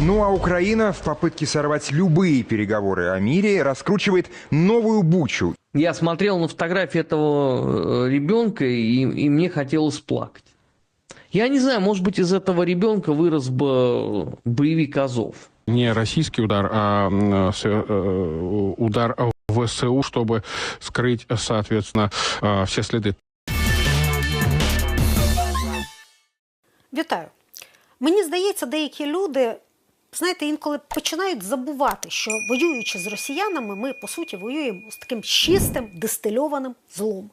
Ну а Украина в попытке сорвать любые переговоры о мире раскручивает новую бучу. Я смотрел на фотографии этого э, ребенка, и, и мне хотелось плакать. Я не знаю, может быть, из этого ребенка вырос бы боевик Азов. не российский удар, а м, с- э, удар в ВСУ, чтобы скрыть, соответственно, э, все следы. Вітаю. Мені здається, деякі люди, знаєте, інколи починають забувати, що воюючи з росіянами, ми по суті воюємо з таким чистим дистильованим злом.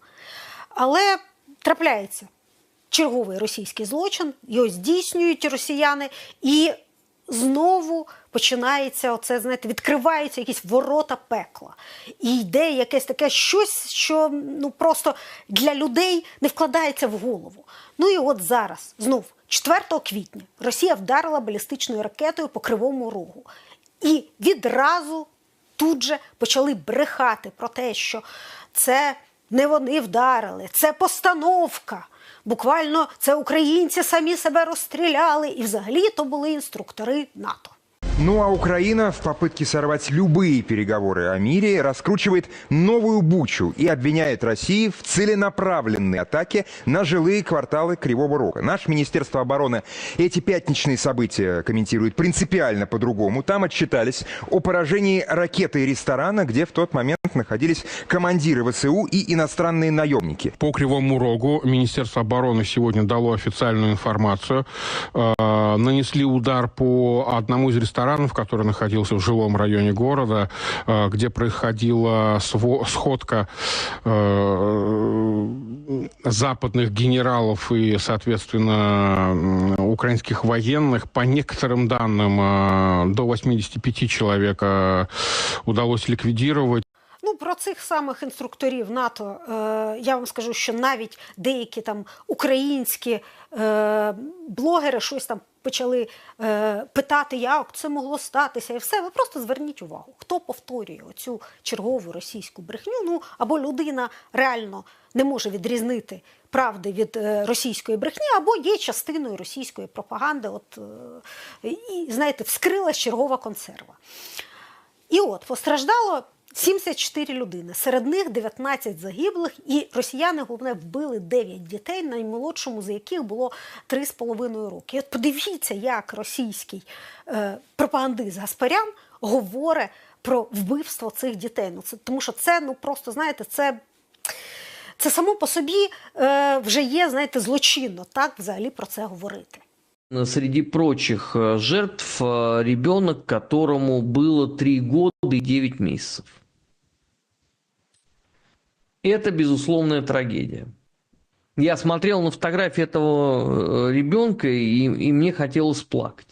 Але трапляється черговий російський злочин, його здійснюють росіяни, і знову починається оце, знаєте, відкриваються якісь ворота пекла. І йде якесь таке щось, що ну просто для людей не вкладається в голову. Ну і от зараз, знов, 4 квітня, Росія вдарила балістичною ракетою по кривому рогу. І відразу тут же почали брехати про те, що це не вони вдарили, це постановка. Буквально це українці самі себе розстріляли, і взагалі то були інструктори НАТО. Ну а Украина в попытке сорвать любые переговоры о мире раскручивает новую бучу и обвиняет Россию в целенаправленной атаке на жилые кварталы Кривого Рога. Наше Министерство обороны эти пятничные события комментирует принципиально по-другому. Там отчитались о поражении ракеты и ресторана, где в тот момент находились командиры ВСУ и иностранные наемники. По Кривому Рогу Министерство обороны сегодня дало официальную информацию. Э, Нанесли удар по одному из ресторанов, который находился в жилом районе города, э, где происходила сходка э, западных генералов и, соответственно, украинских военных. По некоторым данным, э, до 85 человек удалось ликвидировать. Ну, про цих самих інструкторів НАТО е, я вам скажу, що навіть деякі там українські е, блогери щось там почали е, питати, як це могло статися, і все. Ви просто зверніть увагу, хто повторює оцю чергову російську брехню. Ну або людина реально не може відрізнити правди від е, російської брехні, або є частиною російської пропаганди. От е, і знаєте, вскрилась чергова консерва. І от постраждало 74 людини, серед них 19 загиблих, і росіяни головне вбили 9 дітей, наймолодшому з яких було 3,5 роки. І от подивіться, як російський е, пропагандист Гаспарян говорить про вбивство цих дітей. Ну це тому, що це ну просто знаєте, це. Це само по собі е, вже є, знаєте, злочинно так взагалі про це говорити. Среди прочих э, жертв э, ребенок, которому было 3 года и 9 месяцев. Это безусловная трагедия. Я смотрел на фотографии этого э, ребенка, и, и мне хотелось плакать.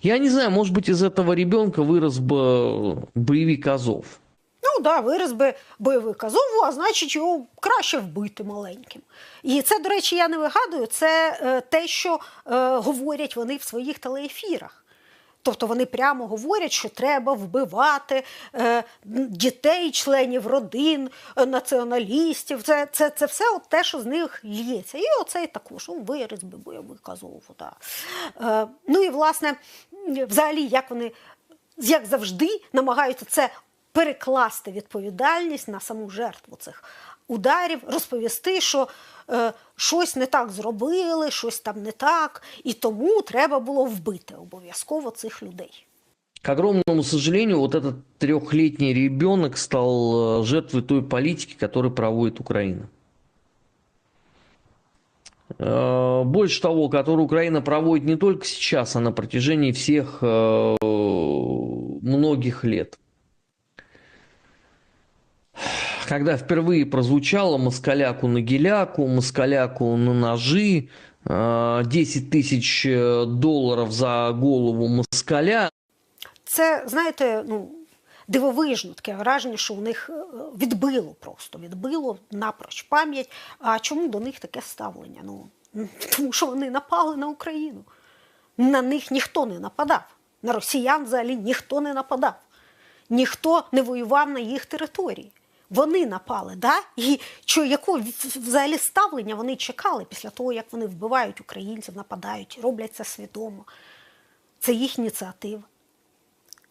Я не знаю, может быть, из этого ребенка вырос бы боевик Азов. Ну да, вираз би бойовик Азову, а значить його краще вбити маленьким. І це, до речі, я не вигадую, це е, те, що е, говорять вони в своїх телеефірах. Тобто вони прямо говорять, що треба вбивати е, дітей, членів родин, е, націоналістів. Це, це, це все от те, що з них лється. І оцей також ну, вираз би бойовик Азову. Да. Е, ну і власне, взагалі, як вони як завжди намагаються це перекласти відповідальність на саму жертву цих ударів, розповісти, що е, щось не так зробили, щось там не так, і тому треба було вбити обов'язково цих людей. К огромному сожалению, вот этот трехлетний ребенок стал э, жертвой той политики, которую проводит Украина. Э, Больше того, которую Украина проводит не только сейчас, а на протяжении всех э, многих лет. Когда впервые прозвучало москаляку на геляку, москаляку на ножи, э, 10 тысяч э, долларов за голову москаля, Це, знаєте, ну, дивовижно таке враження, що у них е, відбило просто, відбило напроч пам'ять. А чому до них таке ставлення? Ну, тому що вони напали на Україну. На них ніхто не нападав. На росіян взагалі ніхто не нападав. Ніхто не воював на їх території. Вони напали, да? І що, якого взагалі ставлення вони чекали після того, як вони вбивають українців, нападають, роблять це свідомо. Це їх ініціатива.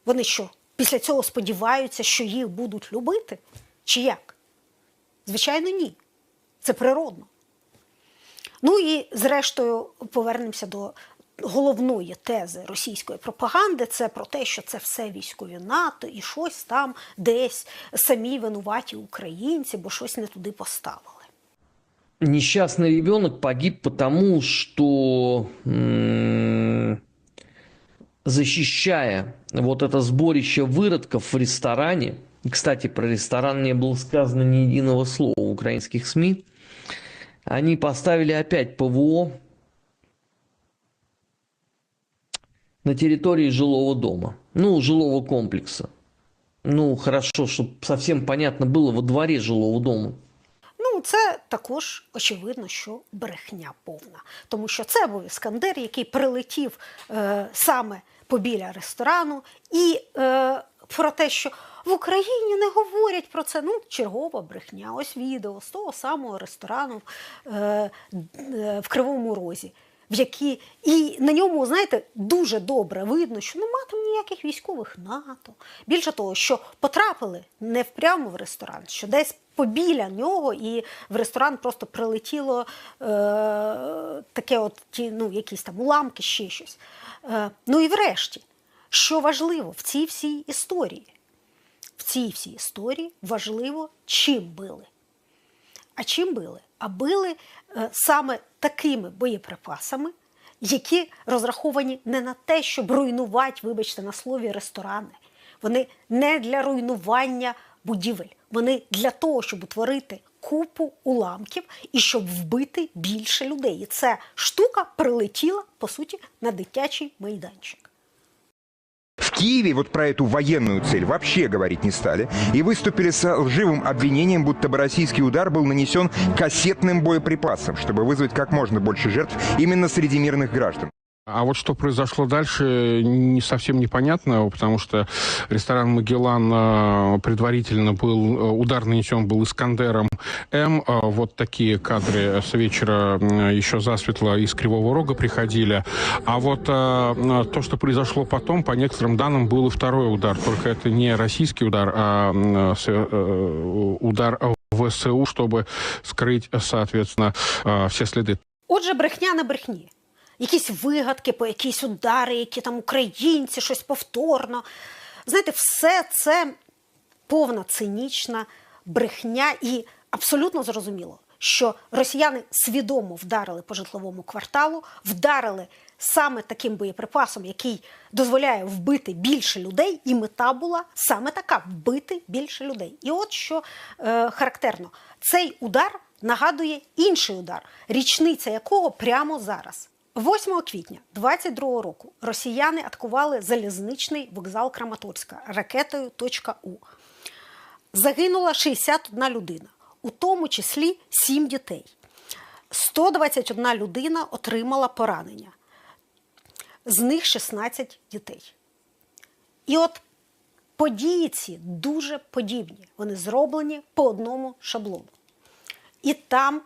Вони що, після цього сподіваються, що їх будуть любити? Чи як? Звичайно, ні. Це природно. Ну і зрештою повернемося до головної тези російської пропаганди. Це про те, що це все військові НАТО і щось там десь самі винуваті українці, бо щось не туди поставили. Несчастный ребенок погиб потому, что м, защищая вот это сборище выродков в ресторане, и, кстати, про ресторан не было сказано ни единого слова в украинских СМИ, они поставили опять ПВО на территории жилого дома, ну, жилого комплекса. Ну, хорошо, чтобы совсем понятно было, во дворе жилого дома. Ну, це також очевидно, що брехня повна. Тому що це був Іскандер, який прилетів е, саме побіля ресторану, і е, про те, що в Україні не говорять про це. Ну, чергова брехня. Ось відео з того самого ресторану е, е, в Кривому Розі. В які і на ньому, знаєте, дуже добре видно, що нема там ніяких військових НАТО. Більше того, що потрапили не прямо в ресторан, що десь побіля нього, і в ресторан просто прилетіло е, таке, от ті, ну, якісь там уламки, ще щось. Е, ну і врешті, що важливо в цій всій історії? В цій всій історії важливо, чим били. А чим били? А били саме такими боєприпасами, які розраховані не на те, щоб руйнувати, вибачте, на слові ресторани. Вони не для руйнування будівель, вони для того, щоб утворити купу уламків і щоб вбити більше людей. І ця штука прилетіла, по суті, на дитячий майданчик. Киеве вот про эту военную цель вообще говорить не стали и выступили с лживым обвинением, будто бы российский удар был нанесен кассетным боеприпасом, чтобы вызвать как можно больше жертв именно среди мирных граждан. А вот что произошло дальше, не совсем непонятно, потому что ресторан «Магеллан» э, предварительно был, э, удар нанесен был «Искандером М». Э, Вот такие кадры с вечера еще засветло из Кривого Рога приходили. А вот то, что произошло потом, по некоторым данным, был и второй удар. Только это не российский удар, а удар в ВСУ, чтобы скрыть, соответственно, все следы. Отже, брехня на брехні. Якісь вигадки, по якісь удари, які там українці, щось повторно. Знаєте, все це повна цинічна брехня, і абсолютно зрозуміло, що росіяни свідомо вдарили по житловому кварталу, вдарили саме таким боєприпасом, який дозволяє вбити більше людей, і мета була саме така вбити більше людей. І от що е, характерно, цей удар нагадує інший удар, річниця якого прямо зараз. 8 квітня 22 року росіяни атакували залізничний вокзал Краматорська ракетою «У». Загинула 61 людина, у тому числі 7 дітей. 121 людина отримала поранення, з них 16 дітей. І от події ці дуже подібні. Вони зроблені по одному шаблону. І там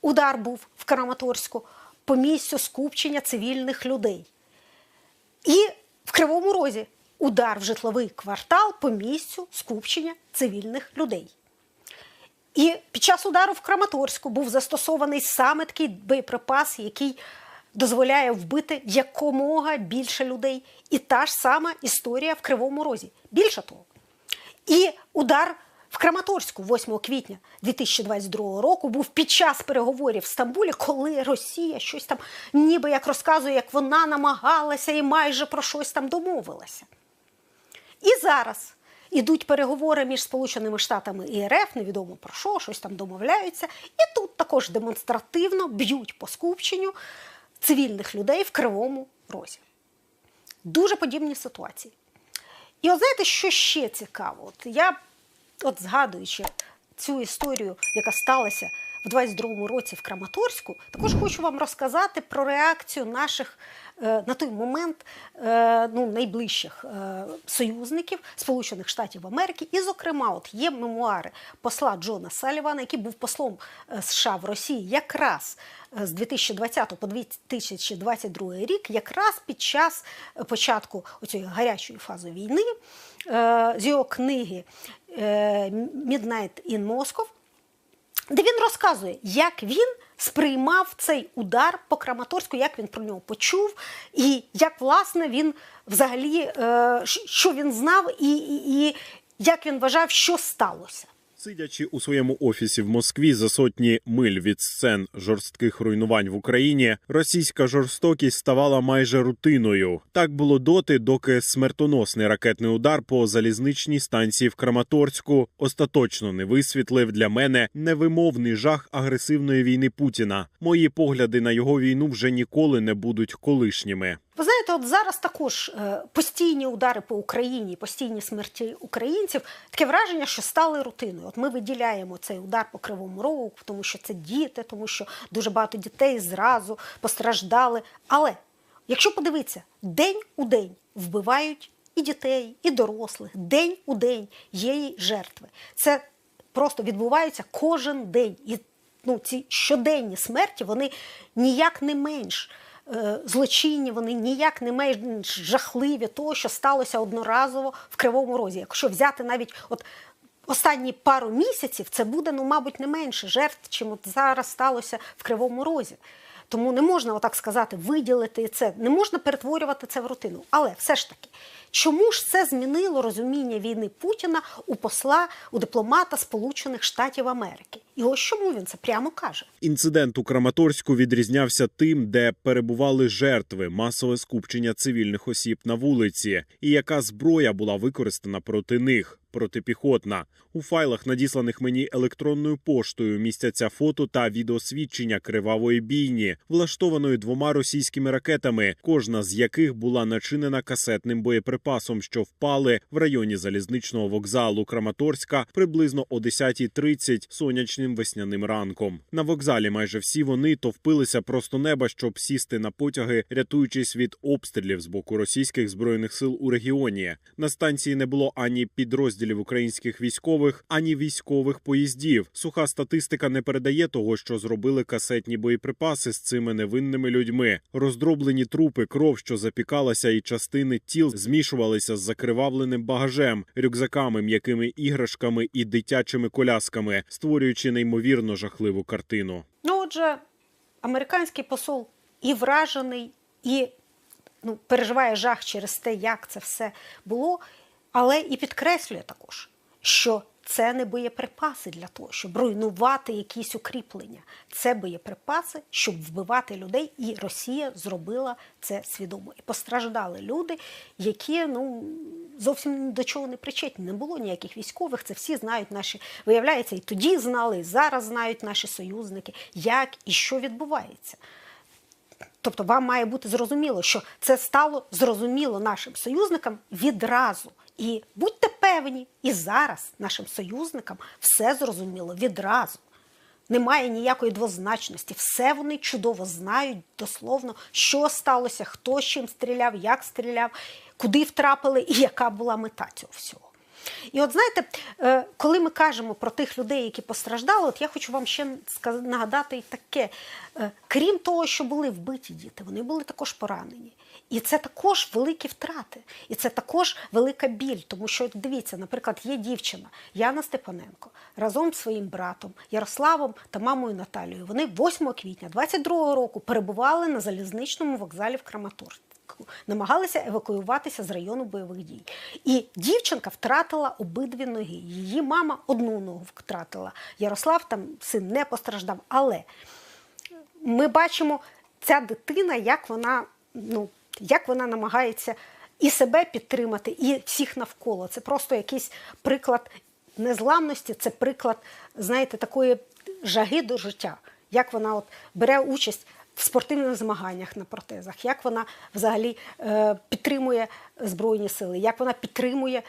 удар був в Краматорську по місцю скупчення цивільних людей. І в Кривому Розі удар в житловий квартал по місцю скупчення цивільних людей. І під час удару в Краматорську був застосований саме такий боєприпас, який дозволяє вбити якомога більше людей. І та ж сама історія в Кривому Розі. Більше того, і удар Краматорську 8 квітня 2022 року був під час переговорів в Стамбулі, коли Росія щось там, ніби як розказує, як вона намагалася і майже про щось там домовилася. І зараз ідуть переговори між Сполученими Штатами і РФ, невідомо про що, щось там домовляються. І тут також демонстративно б'ють по скупченню цивільних людей в Кривому Розі. Дуже подібні ситуації. І от знаєте, що ще цікаво? От я, от згадуючи цю історію, яка сталася в 22-му році в Краматорську, також хочу вам розказати про реакцію наших е, на той момент е, ну, найближчих е, союзників Сполучених Штатів Америки. І, зокрема, от є мемуари посла Джона Салівана, який був послом США в Росії якраз з 2020 по 2022 рік, якраз під час початку цієї гарячої фази війни, з його книги Midnight in Moscow, де він розказує, як він сприймав цей удар по Краматорську, як він про нього почув, і як власне він взагалі е, що він знав, і, і, і як він вважав, що сталося. Сидячи у своєму офісі в Москві за сотні миль від сцен жорстких руйнувань в Україні, російська жорстокість ставала майже рутиною. Так було доти, доки смертоносний ракетний удар по залізничній станції в Краматорську остаточно не висвітлив для мене невимовний жах агресивної війни Путіна. Мої погляди на його війну вже ніколи не будуть колишніми. От зараз також е, постійні удари по Україні, постійні смерті українців, таке враження, що стали рутиною. От ми виділяємо цей удар по кривому рогу, тому що це діти, тому що дуже багато дітей зразу постраждали. Але якщо подивитися, день у день вбивають і дітей, і дорослих, день у день є жертви. Це просто відбувається кожен день. І ну, ці щоденні смерті вони ніяк не менш злочинні, вони ніяк не менш жахливі того, що сталося одноразово в Кривому Розі. Якщо взяти навіть от останні пару місяців, це буде, ну, мабуть, не менше жертв, чим от зараз сталося в Кривому Розі. Тому не можна отак сказати, виділити це, не можна перетворювати це в рутину. Але все ж таки, чому ж це змінило розуміння війни Путіна у посла, у дипломата Сполучених Штатів Америки? І ось чому він це прямо каже. Інцидент у Краматорську відрізнявся тим, де перебували жертви, масове скупчення цивільних осіб на вулиці, і яка зброя була використана проти них. Протипіхотна у файлах, надісланих мені електронною поштою, містяться фото та відеосвідчення кривавої бійні, влаштованої двома російськими ракетами, кожна з яких була начинена касетним боєприпасом, що впали в районі залізничного вокзалу Краматорська приблизно о 10.30 сонячним весняним ранком. На вокзалі майже всі вони товпилися просто неба, щоб сісти на потяги, рятуючись від обстрілів з боку російських збройних сил у регіоні. На станції не було ані підрозділів українських військових, ані військових поїздів. Суха статистика не передає того, що зробили касетні боєприпаси з цими невинними людьми. Роздроблені трупи, кров, що запікалася, і частини тіл змішувалися з закривавленим багажем, рюкзаками, м'якими іграшками і дитячими колясками, створюючи неймовірно жахливу картину. Ну, отже, американський посол і вражений, і ну, переживає жах через те, як це все було, але і підкреслює також, що це не боєприпаси для того, щоб руйнувати якісь укріплення. Це боєприпаси, щоб вбивати людей, і Росія зробила це свідомо. І постраждали люди, які ну зовсім до чого не причетні. Не було ніяких військових. Це всі знають наші. Виявляється, і тоді знали, і зараз знають наші союзники, як і що відбувається. Тобто вам має бути зрозуміло, що це стало зрозуміло нашим союзникам відразу. І будьте певні, і зараз нашим союзникам все зрозуміло відразу. Немає ніякої двозначності. Все вони чудово знають дословно, що сталося, хто з чим стріляв, як стріляв, куди втрапили і яка була мета цього всього. І от знаєте, е, коли ми кажемо про тих людей, які постраждали, от я хочу вам ще нагадати і таке: Е, крім того, що були вбиті діти, вони були також поранені. І це також великі втрати, і це також велика біль. Тому що дивіться, наприклад, є дівчина Яна Степаненко разом з своїм братом Ярославом та мамою Наталією. Вони 8 квітня 22 року перебували на залізничному вокзалі в Краматорську. Намагалися евакуюватися з району бойових дій. І дівчинка втратила обидві ноги. Її мама одну ногу втратила. Ярослав там син не постраждав. Але ми бачимо ця дитина, як вона, ну, як вона намагається і себе підтримати, і всіх навколо. Це просто якийсь приклад незламності, це приклад, знаєте, такої жаги до життя. Як вона от бере участь в спортивних змаганнях на протезах, як вона взагалі е, підтримує Збройні сили, як вона підтримує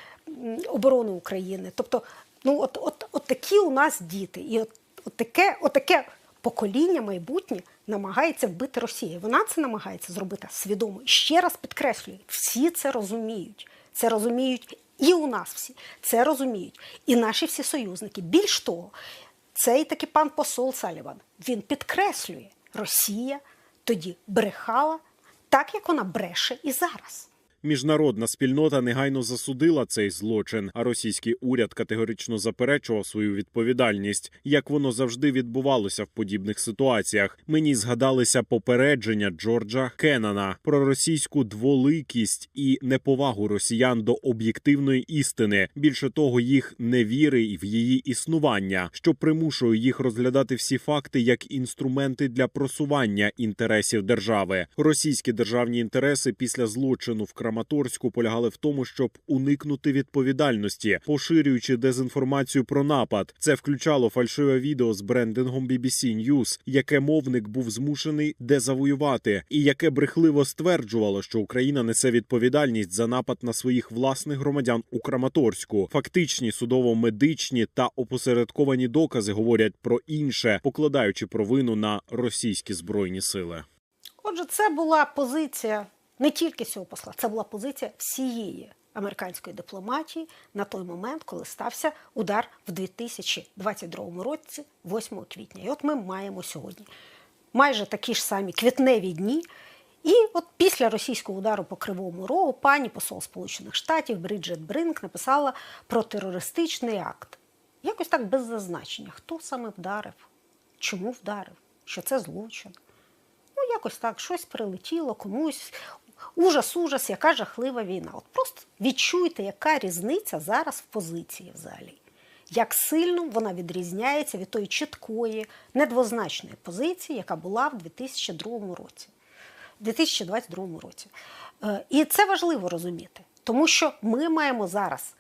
оборону України. Тобто, ну от, от, от такі у нас діти. І от отаке, отаке покоління майбутнє намагається вбити Росію. Вона це намагається зробити свідомо. Ще раз підкреслюю, всі це розуміють. Це розуміють і у нас всі, це розуміють, і наші всі союзники. Більш того, цей таки пан посол Саліван він підкреслює, Росія тоді брехала так, як вона бреше і зараз. Міжнародна спільнота негайно засудила цей злочин, а російський уряд категорично заперечував свою відповідальність, як воно завжди відбувалося в подібних ситуаціях. Мені згадалися попередження Джорджа Кеннана про російську дволикість і неповагу росіян до об'єктивної істини. Більше того, їх невіри в її існування, що примушує їх розглядати всі факти як інструменти для просування інтересів держави. Російські державні інтереси після злочину в Краматорську полягали в тому, щоб уникнути відповідальності, поширюючи дезінформацію про напад. Це включало фальшиве відео з брендингом BBC News, яке мовник був змушений дезавоювати, і яке брехливо стверджувало, що Україна несе відповідальність за напад на своїх власних громадян у Краматорську. Фактичні судово-медичні та опосередковані докази говорять про інше, покладаючи провину на російські збройні сили. Отже, це була позиція не тільки цього посла, це була позиція всієї американської дипломатії на той момент, коли стався удар в 2022 році, 8 квітня. І от ми маємо сьогодні майже такі ж самі квітневі дні. І от після російського удару по Кривому Рогу пані посол Сполучених Штатів Бриджет Бринк написала про терористичний акт. Якось так без зазначення, хто саме вдарив, чому вдарив, що це злочин. Ну, якось так, щось прилетіло комусь. Ужас, ужас, яка жахлива війна. От просто відчуйте, яка різниця зараз в позиції взагалі. Як сильно вона відрізняється від тої чіткої, недвозначної позиції, яка була в 2002 році. 2022 році. Е, І це важливо розуміти, тому що ми маємо зараз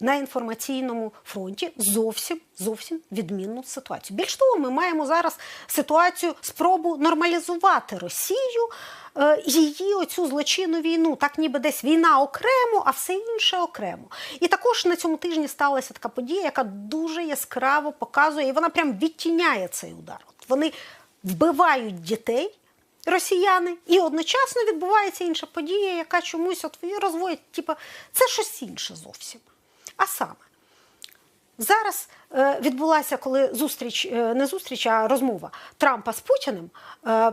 на інформаційному фронті зовсім зовсім відмінну ситуацію. Більш того, ми маємо зараз ситуацію спробу нормалізувати Росію, е, її оцю злочинну війну, так ніби десь війна окремо, а все інше окремо. І також на цьому тижні сталася така подія, яка дуже яскраво показує, і вона прям відтіняє цей удар. От вони вбивають дітей. Росіяни, і одночасно відбувається інша подія, яка чомусь от розводять, типу, це щось інше зовсім. А саме, зараз е, відбулася коли зустріч, е, не зустріч, а розмова Трампа з Путіним. Е,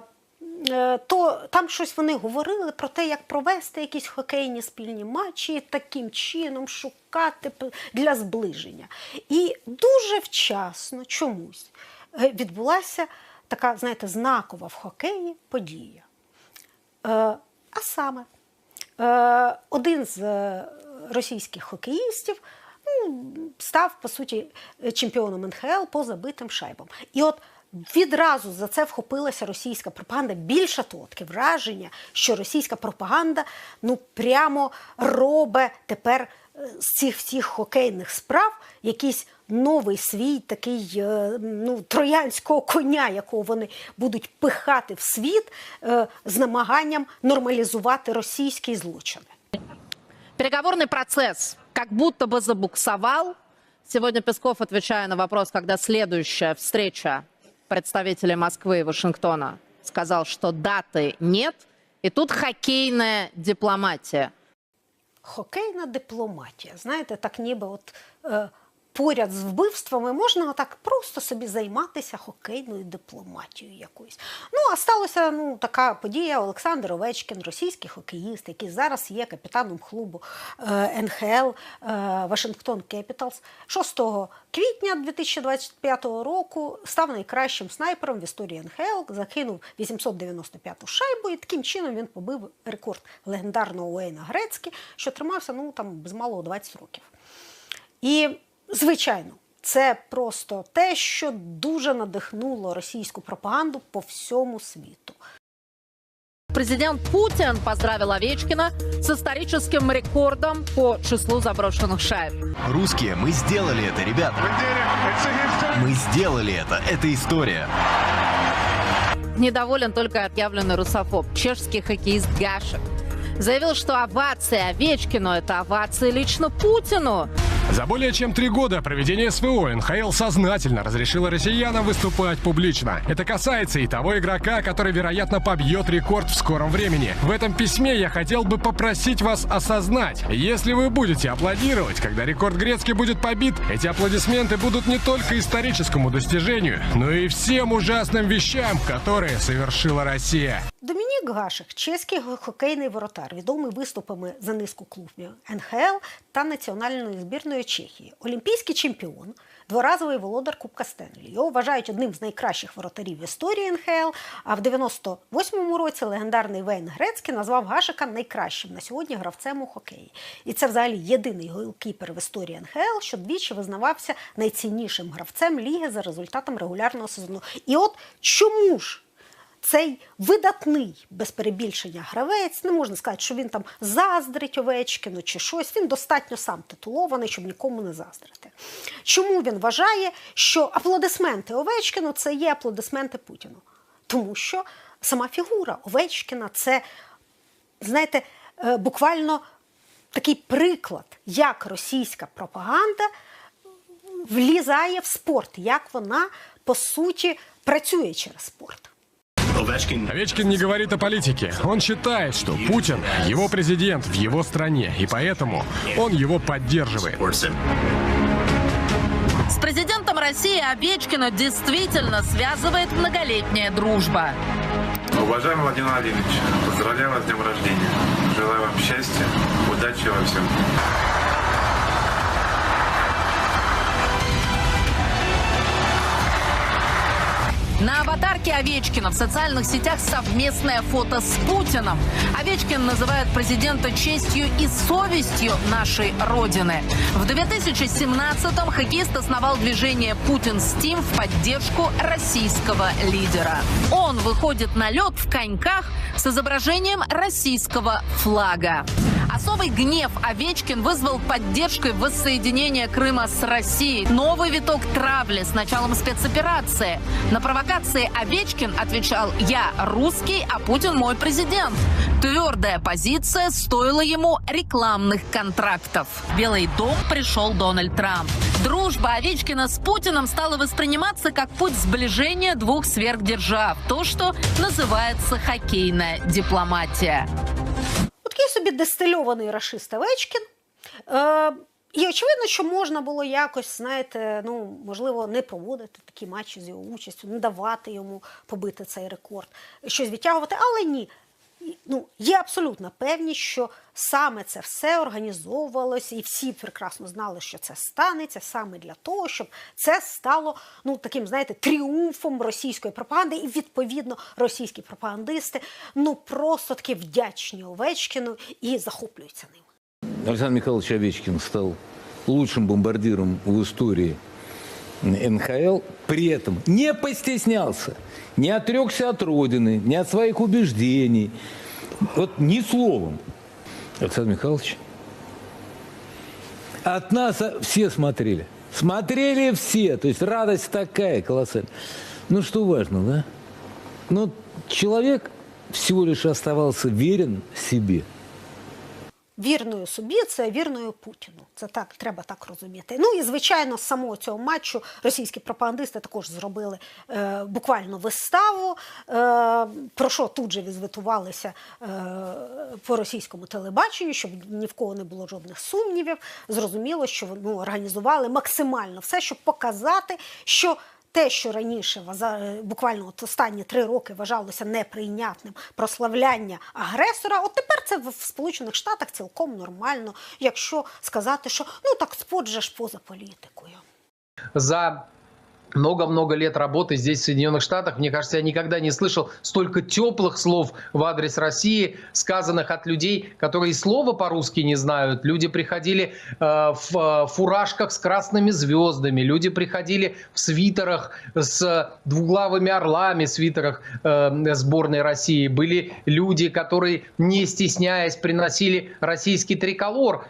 то там щось вони говорили про те, як провести якісь хокейні спільні матчі, таким чином шукати для зближення. І дуже вчасно чомусь відбулася така, знаєте, знакова в хокеї подія. А саме, один з російських хокеїстів ну, став, по суті, чемпіоном НХЛ по забитим шайбам. І от відразу за це вхопилася російська пропаганда. Більше того, таке враження, що російська пропаганда ну прямо робить тепер е, з цих всіх хокейних справ якийсь новий свій такий е, ну, троянського коня, якого вони будуть пихати в світ е, з намаганням нормалізувати російські злочини. Переговорный процесс как будто бы забуксовал. Сегодня Песков, отвечая на вопрос, когда следующая встреча представителей Москвы и Вашингтона, сказал, что даты нет. И тут хоккейная дипломатия. Хокейна дипломатія. Знаєте, так ніби от е, поряд з вбивствами можна так просто собі займатися хокейною дипломатією якоюсь. Ну, а сталося ну, така подія. Олександр Овечкін, російський хокеїст, який зараз є капітаном клубу е, НХЛ е, Вашингтон Кепіталс, 6 квітня 2025 року став найкращим снайпером в історії НХЛ, закинув 895-ту шайбу, і таким чином він побив рекорд легендарного Уейна Грецькі, що тримався ну, там, без малого 20 років. І, звичайно, це просто те, що дуже надихнуло російську пропаганду по всьому світу. Президент Путин поздравил Овечкина с историческим рекордом по числу заброшенных шайб. Русские, мы сделали это, ребята. Мы сделали это. Это история. Недоволен только отъявленный русофоб, чешский хоккеист Гашек. Заявил, что овации Овечкину – это овации лично Путину. За более чем три года проведения СВО НХЛ сознательно разрешила россиянам выступать публично. Это касается и того игрока, который, вероятно, побьет рекорд в скором времени. В этом письме я хотел бы попросить вас осознать, если вы будете аплодировать, когда рекорд грецкий будет побит, эти аплодисменты будут не только историческому достижению, но и всем ужасным вещам, которые совершила Россия. Домінік Гашик, чеський хокейний воротар, відомий виступами за низку клубів НХЛ та національної збірної Чехії, олімпійський чемпіон, дворазовий володар Кубка Стенлі. Його вважають одним з найкращих воротарів в історії НХЛ. А в 98-му році легендарний Вейн Грецький назвав Гашика найкращим на сьогодні гравцем у хокеї. І це взагалі єдиний голкіпер в історії НХЛ, що двічі визнавався найціннішим гравцем ліги за результатом регулярного сезону. І от чому ж? Цей видатний без перебільшення гравець, не можна сказати, що він там заздрить Овечкіну чи щось. Він достатньо сам титулований, щоб нікому не заздрити. Чому він вважає, що аплодисменти Овечкіну це є аплодисменти Путіну? Тому що сама фігура Овечкіна це, знаєте, е, буквально такий приклад, як російська пропаганда влізає в спорт, як вона по суті працює через спорт. Овечкин не говорит о политике. Он считает, что Путин – его президент в его стране, и поэтому он его поддерживает. С президентом России Овечкина действительно связывает многолетняя дружба. Уважаемый Владимир Владимирович, поздравляю вас с днем рождения. Желаю вам счастья, удачи во всем. На аватарке Овечкина в социальных сетях совместное фото с Путиным. Овечкин называет президента честью и совестью нашей Родины. В 2017-м хоккеист основал движение «Путин Стим» в поддержку российского лидера. Он выходит на лед в коньках с изображением российского флага. Особый гнев Овечкин вызвал поддержкой воссоединения Крыма с Россией. Новый виток травли с началом спецоперации. На провокации Овечкин отвечал «Я русский, а Путин мой президент». Твердая позиция стоила ему рекламных контрактов. В Белый дом пришел Дональд Трамп. Дружба Овечкина с Путиным стала восприниматься как путь сближения двух сверхдержав. То, что называется хоккейная дипломатия. Такий собі дистильований рашист Овечкін. Е, і очевидно, що можна було якось, знаєте, ну, можливо, не проводити такі матчі з його участю, не давати йому побити цей рекорд, щось відтягувати, але ні. Ну, є абсолютна певність, що саме це все організовувалося, і всі прекрасно знали, що це станеться саме для того, щоб це стало ну таким, знаєте, тріумфом російської пропаганди, і відповідно російські пропагандисти ну просто таки вдячні Овечкіну і захоплюються ним. Александр Михайлович Овечкин стал лучшим бомбардиром в истории НХЛ, при этом не постеснялся, не отрекся от Родины, не от своих убеждений, вот ни словом. Александр Михайлович, от нас все смотрели, смотрели все, то есть радость такая колоссальная. Ну что важно, да? Ну, человек всего лишь оставался верен себе – Вірною собі це вірною Путіну. Це так треба так розуміти. Ну і звичайно, з самого цього матчу російські пропагандисти також зробили е, буквально виставу, е, про що тут же відзвітувалися е, по російському телебаченню, щоб ні в кого не було жодних сумнівів. Зрозуміло, що ну, організували максимально все, щоб показати, що. Те, що раніше буквально от останні три роки вважалося неприйнятним прославляння агресора, от тепер це в Сполучених Штатах цілком нормально, якщо сказати, що ну так споджеш поза політикою. За много-много лет работы здесь, в Соединенных Штатах, мне кажется, я никогда не слышал столько теплых слов в адрес России, сказанных от людей, которые слова по-русски не знают. Люди приходили э, в фуражках с красными звездами, люди приходили в свитерах с двуглавыми орлами, свитерах э, сборной России. Были люди, которые, не стесняясь, приносили российский триколор.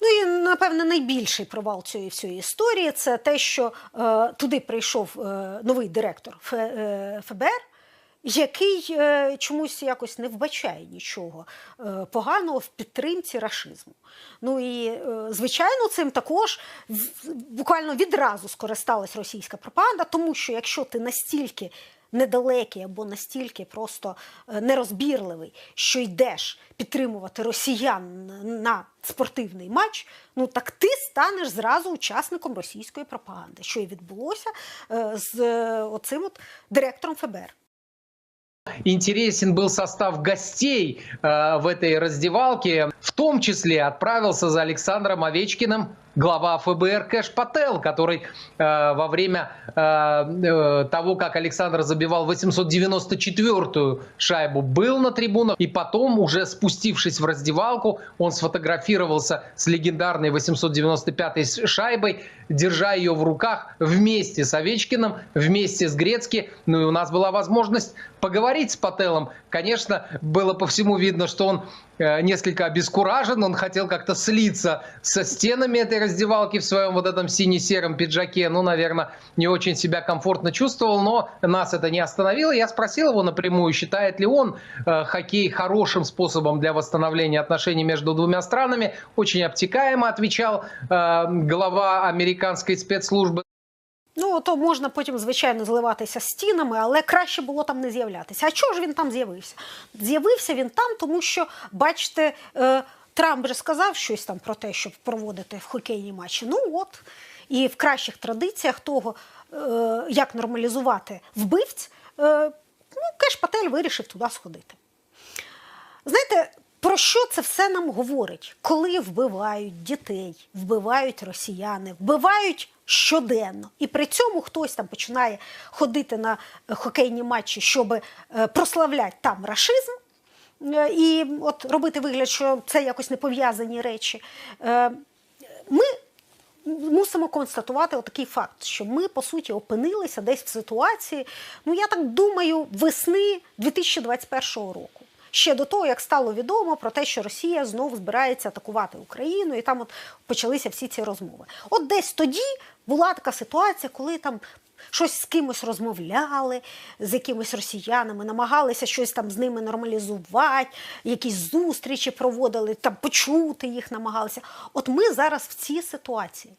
Ну і напевне найбільший провал цієї всієї історії це те, що е, туди прийшов е, новий директор е, ФБР, який е, чомусь якось не вбачає нічого е, поганого в підтримці рашизму. Ну і е, звичайно, цим також буквально відразу скористалась російська пропаганда, тому що якщо ти настільки недалекий або настільки просто нерозбірливий, що йдеш підтримувати росіян на спортивний матч, ну так ти станеш зразу учасником російської пропаганди, що і відбулося з оцим от директором ФБР Интересен был состав гостей э, в этой раздевалке. В том числе отправился за Александром Овечкиным глава ФБР Кэш Пател, который э, во время э, э, того, как Александр забивал 894-ю шайбу, был на трибунах. И потом, уже спустившись в раздевалку, он сфотографировался с легендарной 895-й шайбой, держа ее в руках вместе с Овечкиным, вместе с Грецки. Ну и у нас была возможность поговорить с Пателом. Конечно, было по всему видно, что он э, несколько обескуражен, он хотел как-то слиться со стенами этой раздевалки в своем вот этом сине-сером пиджаке. Ну, наверное, не очень себя комфортно чувствовал, но нас это не остановило. Я спросил его напрямую, считает ли он э, хоккей хорошим способом для восстановления отношений между двумя странами. Очень обтекаемо отвечал э, глава американской спецслужбы. Ну, то можна потім, звичайно, зливатися стінами, але краще було там не з'являтися. А чого ж він там з'явився? З'явився він там, тому що, бачите, е, Трамп же сказав щось там про те, щоб проводити в хокейні матчі. Ну от. І в кращих традиціях того, е, як нормалізувати вбивць, е, ну, Кеш Патель вирішив туди сходити. Знаєте, про що це все нам говорить? Коли вбивають дітей, вбивають росіяни, вбивають щоденно, і при цьому хтось там починає ходити на хокейні матчі, щоб е, прославляти там рашизм. І от робити вигляд, що це якось не пов'язані речі. Е, Ми мусимо констатувати отакий факт, що ми, по суті, опинилися десь в ситуації, ну я так думаю, весни 2021 року. Ще до того, як стало відомо про те, що Росія знову збирається атакувати Україну, і там от почалися всі ці розмови. От десь тоді була така ситуація, коли там щось з кимось розмовляли, з якимись росіянами, намагалися щось там з ними нормалізувати, якісь зустрічі проводили, там почути їх намагалися. От ми зараз в цій ситуації.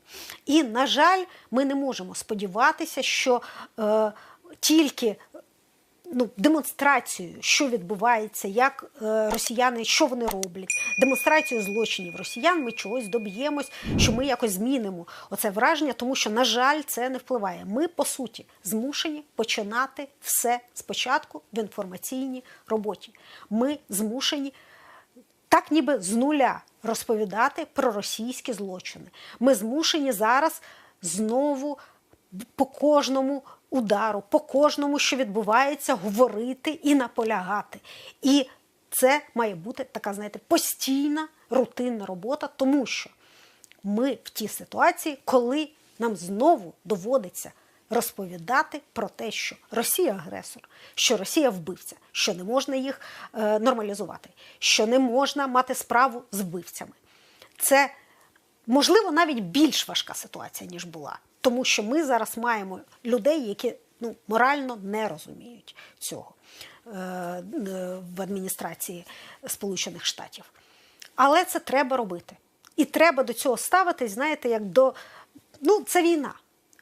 І, на жаль, ми не можемо сподіватися, що е, тільки ну, демонстрацію, що відбувається, як е, росіяни, що вони роблять, демонстрацію злочинів росіян, ми чогось доб'ємось, що ми якось змінимо оце враження, тому що, на жаль, це не впливає. Ми, по суті, змушені починати все спочатку в інформаційній роботі. Ми змушені так ніби з нуля розповідати про російські злочини. Ми змушені зараз знову по кожному удару, по кожному, що відбувається, говорити і наполягати. І це має бути така, знаєте, постійна рутинна робота, тому що ми в тій ситуації, коли нам знову доводиться розповідати про те, що Росія агресор, що Росія вбивця, що не можна їх е, нормалізувати, що не можна мати справу з вбивцями. Це можливо навіть більш важка ситуація, ніж була. Тому що ми зараз маємо людей, які ну, морально не розуміють цього е, е, в адміністрації Сполучених Штатів. Але це треба робити. І треба до цього ставитись, знаєте, як до. Ну, це війна.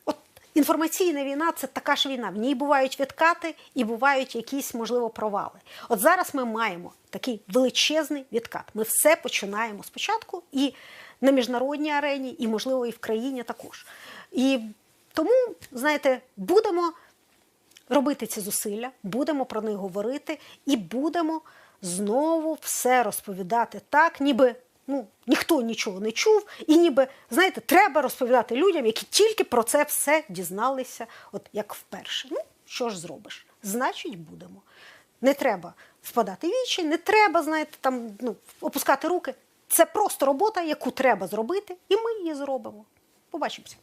От інформаційна війна це така ж війна. В ній бувають відкати і бувають якісь, можливо, провали. От зараз ми маємо такий величезний відкат. Ми все починаємо спочатку і на міжнародній арені, і, можливо, і в країні також. І тому, знаєте, будемо робити ці зусилля, будемо про них говорити і будемо знову все розповідати так, ніби ну, ніхто нічого не чув, і ніби, знаєте, треба розповідати людям, які тільки про це все дізналися, от як вперше. Ну, що ж зробиш? Значить, будемо. Не треба впадати в вічі, не треба, знаєте, там ну, опускати руки. Це просто робота, яку треба зробити, і ми її зробимо. Побачимося.